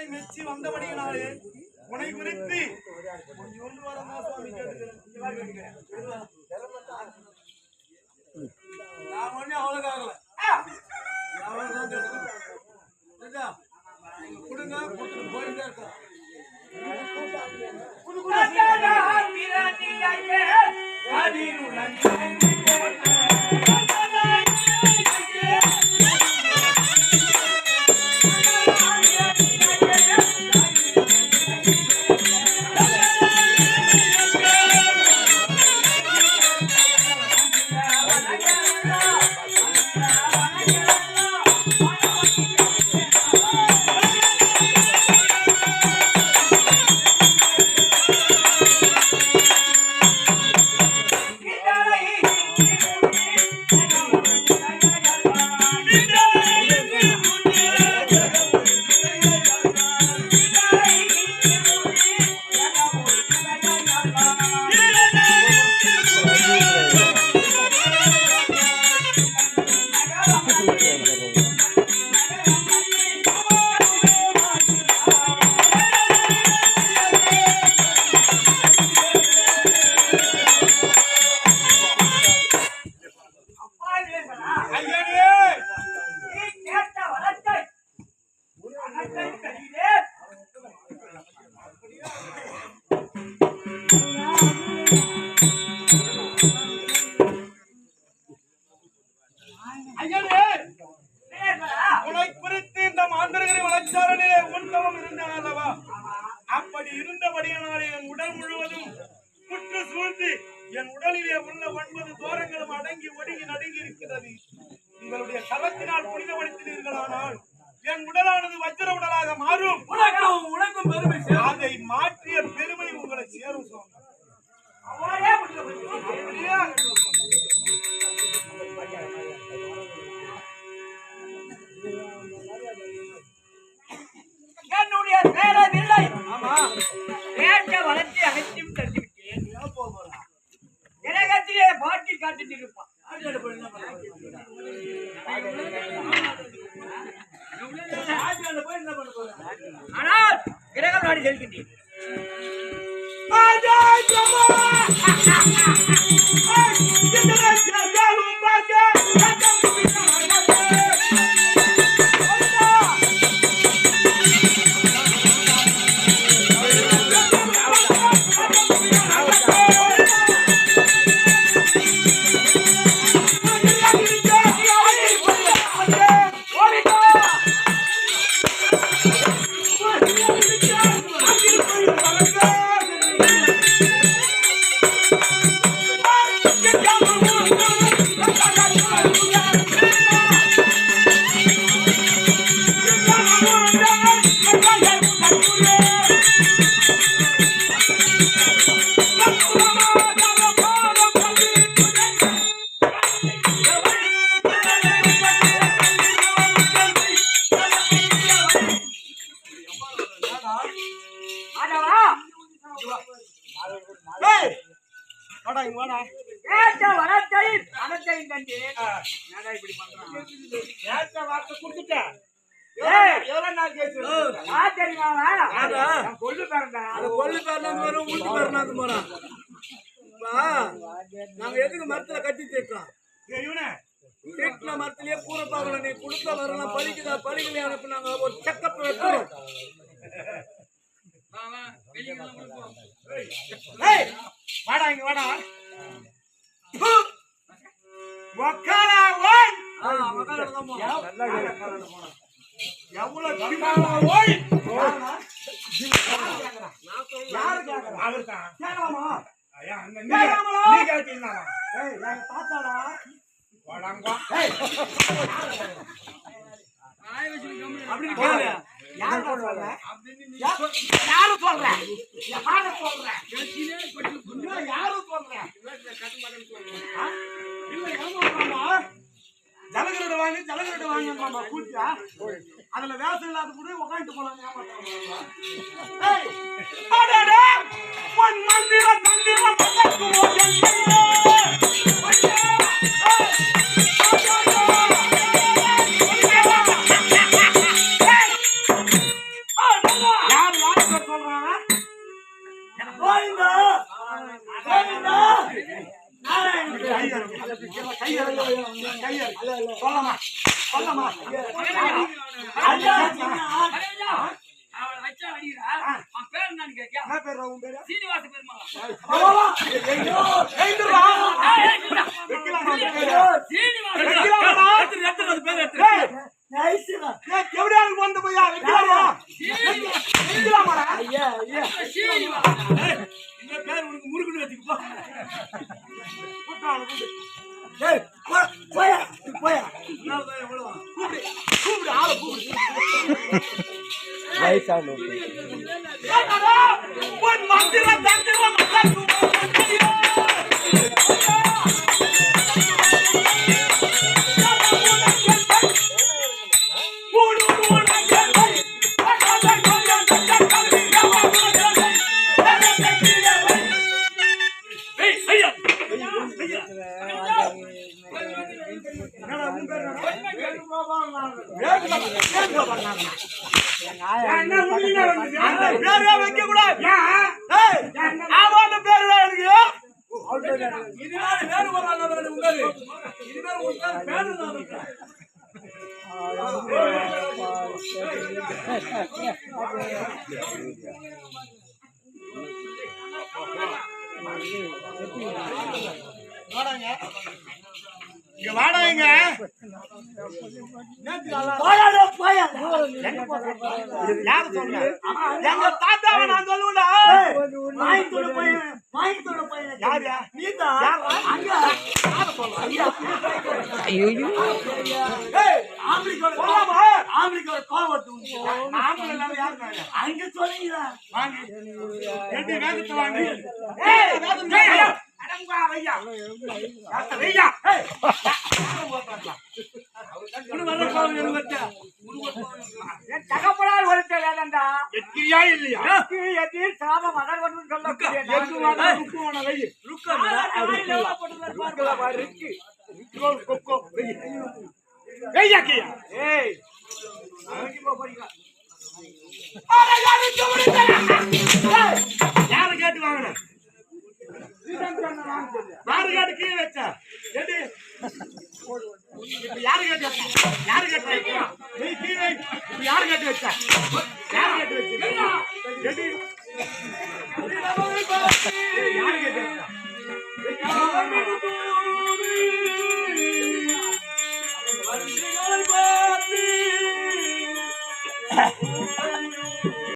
வரத்தை மெச்சி வந்தபடியினாலே உனை குறித்து கொஞ்சோண்டு வரமா சுவாமி கேட்டுக்கிறேன். நான் ஒண்ணும் அவ்வளவு ஆகல. கொடுங்க, கொடுத்துட்டு போயிட்டே இருக்கலாம். குடு, குடு. அப்படி இருந்தபடியினாலே என் உடல் முழுவதும் புற்று சூழ்ந்து என் உடலிலே உள்ள ஒன்பது தோரங்களும் அடங்கி ஒடுங்கி நடுங்கி இருக்கிறது. உங்களுடைய கரத்தினால் புனிதப்படுத்தினீர்களானால் என் உடலானது வஜ்ர உடலாக மாறும். உலகம் உனக்கும் பெருமை. என்னுடைய பேரதில்லை ஆமா. வேண்ட வளர்ச்சி அனைத்தையும் தந்து விட்டேன் கிரகத்திலே பாட்டி காட்டுட்டு இருப்பான் ஆனால் கிரகம் நாடு செல்கின்றேன். நாங்க எதுக்கு மரத்துல கட்டி இவனே. தீட்டின மரத்திலேயே கூரை பார்க்கல நீ கொடுத்த வரலாம் பழிக்குதா? பழிக்கலையா அனுப்பி நாங்க ஒரு செக்கப் வைக்கிறோம். வாடா இங்க வாடா! உக்காரா ஓய். எவ்வளவு ஓய். யாரு கேக்குறா? அவர்தான். ஐயா, அண்ணன் நீ கேட்டீங்களா? ஏய் எங்க தாத்தாடா வாடாங்கோ. அப்படின்னு கேளு. யாரு சொல்ற? யாரு சொல்ற? யாரு சொல்ற. யாரு சொல்ற? இல்ல ஏமாத்தாமா ஜலகரடு வாங்கி ஜலகரடு வாங்கி மாமா கூட்டியா? அதுல வேசம் இல்லாத கூட உட்காந்துட்டு போலாம் ஏய் அடடே! உன் சொல்றானா கோவிந்தா கோவிந்தா பேர் எத்தனை பேர் எத்தனை எப்படியா வந்து போய்யா வைக்கிறாரா வயசான மந்திர தந்திரம் ஏய், பேரே வைக்க கூடாது. ஆமான்னு பேரு எனக்கு உங்க பேரு. இதுதான் உங்க பேரு, இருக்கு. இங்க. வாடாங்க யாரு சொன்ன எங்க தாத்தாவை நான் சொல்லுவேன்டா. யாரு நீதான் யாரு நாங்க? அங்க வாங்க. வேகத்தை. ஏய், வச்சா. என் தகப்பனார் ஒருத்த வேதண்டா இல்லையா எதிர் சாம மகன் வந்து பாரு, ஏய் கேட்டு வாங்கின? யாரு கேட்டு கீழே வச்சா. எது யாரு கேட்டு வச்ச? யாரு கேட்டு வைக்கிறா நீ கீழே யாரு கேட்டு வச்சா? யாரு கேட்டு வச்ச? யாரு கேட்டு வச்சா?